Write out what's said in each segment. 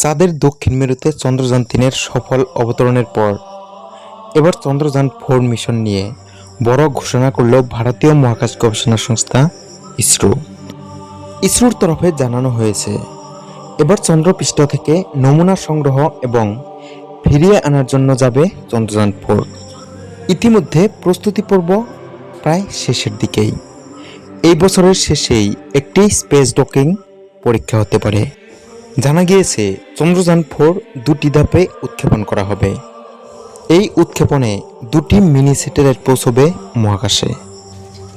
চাঁদের দক্ষিণ মেরুতে চন্দ্রযান তিনের সফল অবতরণের পর। এবার চন্দ্রযান ফোর মিশন নিয়ে বড় ঘোষণা করল ভারতীয় মহাকাশ গবেষণা সংস্থা ইসরো। ইসরোর তরফে জানানো হয়েছে, এবার চন্দ্রপৃষ্ঠ থেকে নমুনা সংগ্রহ এবং ফিরিয়ে আনার জন্য যাবে চন্দ্রযান ফোর। ইতিমধ্যে প্রস্তুতি পর্ব প্রায় শেষের দিকেই। এই বছরের শেষেই একটি স্পেস ডকিং পরীক্ষা হতে পারে। জানা গিয়েছে, চন্দ্রযান ফোর দুটি ধাপে উৎক্ষেপণ করা হবে। এই উৎক্ষেপণে দুটি মিনি স্যাটেলাইট পৌঁছবে মহাকাশে,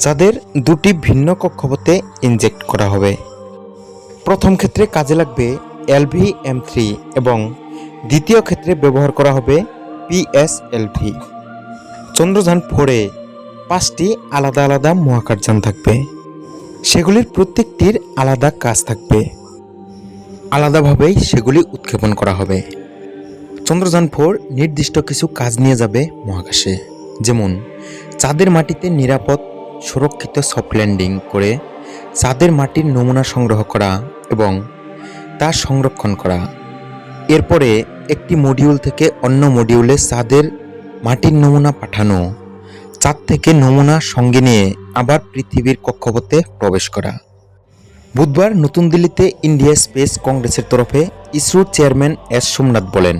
যাদের দুটি ভিন্ন কক্ষপথে ইনজেক্ট করা হবে। প্রথম ক্ষেত্রে কাজে লাগবে এলভি এম থ্রি এবং দ্বিতীয় ক্ষেত্রে ব্যবহার করা হবে পিএসএলভি চন্দ্রযান ফোরে পাঁচটি আলাদা আলাদা মহাকাশযান থাকবে। সেগুলির প্রত্যেকটির আলাদা কাজ থাকবে। আলাদাভাবেই সেগুলি উৎক্ষেপণ করা হবে। চন্দ্রযান ফোর নির্দিষ্ট কিছু কাজ নিয়ে যাবে মহাকাশে। যেমন, চাঁদের মাটিতে নিরাপদ, সুরক্ষিত সফট ল্যান্ডিং করে চাঁদের মাটির নমুনা সংগ্রহ করা এবং তা সংরক্ষণ করা। এরপরে একটি মডিউল থেকে অন্য মডিউলে চাঁদের মাটির নমুনা পাঠানো, চাঁদ থেকে নমুনা সঙ্গে নিয়ে আবার পৃথিবীর কক্ষপথে প্রবেশ করা। বুধবার নতুন দিল্লিতে ইন্ডিয়া স্পেস কংগ্রেসের তরফে ইসরোর চেয়ারম্যান এস সোমনাথ বলেন,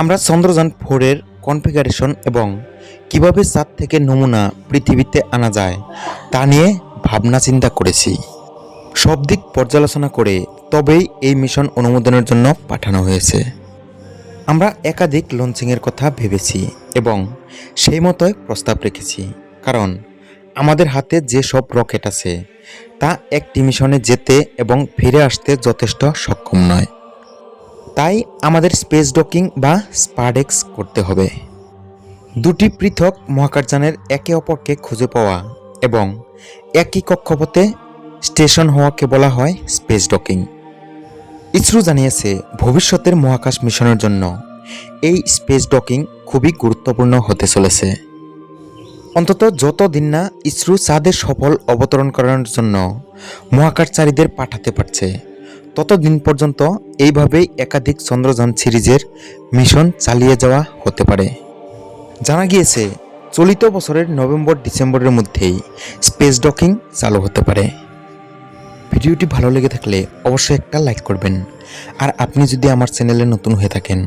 আমরা চন্দ্রযান ফোরের কনফিগারেশন এবং কীভাবে চাঁদ থেকে নমুনা পৃথিবীতে আনা যায় তা নিয়ে ভাবনা চিন্তা করেছি। সব দিক পর্যালোচনা করে তবেই এই মিশন অনুমোদনের জন্য পাঠানো হয়েছে। আমরা একাধিক লঞ্চিংয়ের কথা ভেবেছি এবং সেই মতোই প্রস্তাব রেখেছি, কারণ আমাদের হাতে যে সব রকেট আছে, তা একটি মিশনে যেতে এবং ফিরে আসতে যথেষ্ট সক্ষম নয়। তাই আমাদের স্পেস ডকিং বা স্পাডেক্স করতে হবে। দুটি পৃথক মহাকাশযানের একে অপরকে খুঁজে পাওয়া এবং একই কক্ষপথে স্টেশন হওয়াকে বলা হয় স্পেস ডকিং। ইসরো জানিয়েছে, ভবিষ্যতের মহাকাশ মিশনের জন্য এই স্পেস ডকিং খুবই গুরুত্বপূর্ণ হতে চলেছে। অন্তত যতদিন না ইসরো চাঁদের সফল অবতরণ করানোর জন্য মহাকাশচারীদের পাঠাতে পারছে ততদিন পর্যন্ত এইভাবেই একাধিক চন্দ্রযান সিরিজের মিশন চালিয়ে যাওয়া হতে পারে। জানা গিয়েছে, চলিত বছরের নভেম্বর ডিসেম্বরের মধ্যেই স্পেস ডকিং চালু হতে পারে। ভিডিওটি ভালো লেগে থাকলে অবশ্যই একটা লাইক করবেন। আর আপনি যদি আমার চ্যানেলে নতুন হয়ে থাকেন,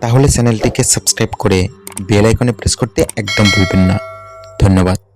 তাহলে চ্যানেলটিকে সাবস্ক্রাইব করে বেল আইকনে প্রেস করতে একদম ভুলবেন না। ধন্যবাদ।